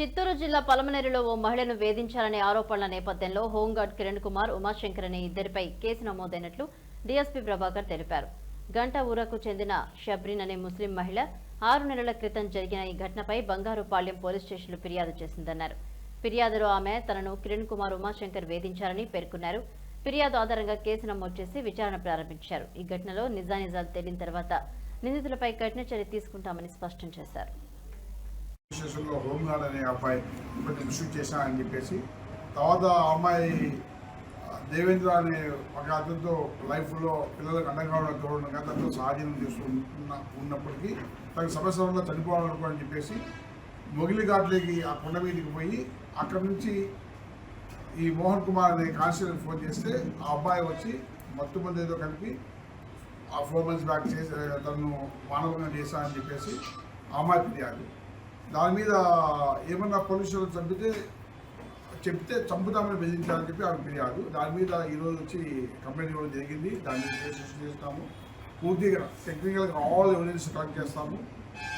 చిత్తూరు జిల్లా పలమనేరులో ఓ మహిళను వేధించాలనే ఆరోపణల నేపథ్యంలో హోంగార్డ్ కిరణ్ కుమార్ ఉమాశంకర్ అనే ఇద్దరిపై కేసు నమోదైనట్లు డీఎస్పీ ప్రభాకర్ తెలిపారు. గంట ఊరకు చెందిన షబ్రిన్ అనే ముస్లిం మహిళ ఆరు నెలల క్రితం జరిగిన ఈ ఘటనపై బంగారుపాళ్యం పోలీస్ స్టేషన్లో ఫిర్యాదు చేసిందన్నారు. ఫిర్యాదులో ఆమె తనను కిరణ్ కుమార్ ఉమాశంకర్ వేధించారని పేర్కొన్నారు. ఫిర్యాదు ఆధారంగా కేసు నమోదు చేసి విచారణ ప్రారంభించారు. ఈ ఘటనలో నిజానిజాలు తేలిన తర్వాత నిందితులపై కఠిన చర్య తీసుకుంటామని స్పష్టం చేశారు. స్టేషన్లో హోంగార్డ్ అనే అబ్బాయి ఇబ్బంది రిసీవ్ చేశాను అని చెప్పేసి తర్వాత ఆ అమ్మాయి దేవేంద్ర అనే ఒక అతనితో లైఫ్లో పిల్లలకు అండగా తోడడం తనతో సహజీవనం చేస్తున్న ఉన్నప్పటికీ తనకు సమస్య వల్ల చెప్పేసి మొగిలి ఘాట్లోకి ఆ కొండ మీదకి పోయి అక్కడ నుంచి ఈ మోహన్ కుమార్ అనే కాన్స్టేబుల్ ఫోన్ చేస్తే ఆ అబ్బాయి వచ్చి మత్తు మంది ఏదో కలిపి ఆ ఫోర్ మంత్స్ బ్యాక్ చేసి తను మానవంగా చేశానని చెప్పేసి ఆ అమ్మాయి ఫిర్యాదు. దాని మీద ఏమన్నా పోలీసులు చంపితే చెప్తే చంపుతామని బెదిరించాలని చెప్పి ఆమె ఫిర్యాదు. దాని మీద ఈరోజు వచ్చి కంప్లైంట్ ఇవ్వడం జరిగింది. దాని మీద చేస్తాము. పూర్తిగా టెక్నికల్గా ఆల్ ఎవిడెన్స్ కలెక్ట్ చేస్తాము.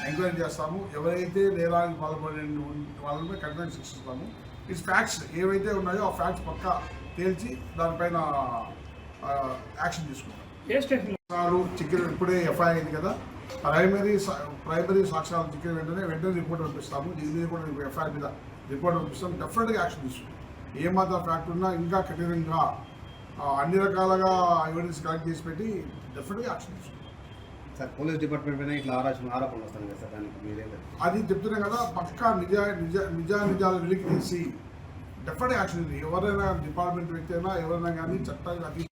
ఎంక్వైరీ చేస్తాము. ఎవరైతే నేరానికి పాల్పడే వాళ్ళని కఠినంగా శిక్షిస్తాము. ఇట్స్ ఫ్యాక్ట్స్ ఏవైతే ఉన్నాయో ఆ ఫ్యాక్ట్స్ పక్కా తేల్చి దానిపైన యాక్షన్ తీసుకుంటాం. ఏ స్టేషన్ సాక్షాలు చిక్కిన ఇప్పుడే ఎఫ్ఐఆర్ అయింది కదా. ప్రైమరీ సా- ప్రైమరీ సాక్ష్యాలు చిక్కిన వెంటనే వెంటనే రిపోర్ట్ పంపిస్తాము. దీని మీద కూడా ఎఫ్ఐఆర్ మీద రిపోర్ట్ పంపిస్తాం. డెఫినెట్గా యాక్షన్ తీసుకుంటాం. ఏ మాత్రం ఫ్యాక్ట్ ఉన్నా ఇంకా కఠినంగా అన్ని రకాలుగా ఎవిడెన్స్ కలెక్ట్ చేసి పెట్టి డెఫినెట్గా యాక్షన్ తీసుకుంటాం. సార్ పోలీస్ డిపార్ట్మెంట్ పైన ఇట్లా ఆరోపణ ఆరోపణలు వస్తాయి కదా సార్ దానికి మీరేం అది చెప్తున్నాం కదా పక్కా నిజా నిజ నిజా నిజాలు వెలికి తీసి డెఫినెట్గా యాక్షన్ ఉంది ఎవరైనా డిపార్ట్మెంట్ వ్యక్తి అయినా ఎవరైనా కానీ చట్టానికి అతీత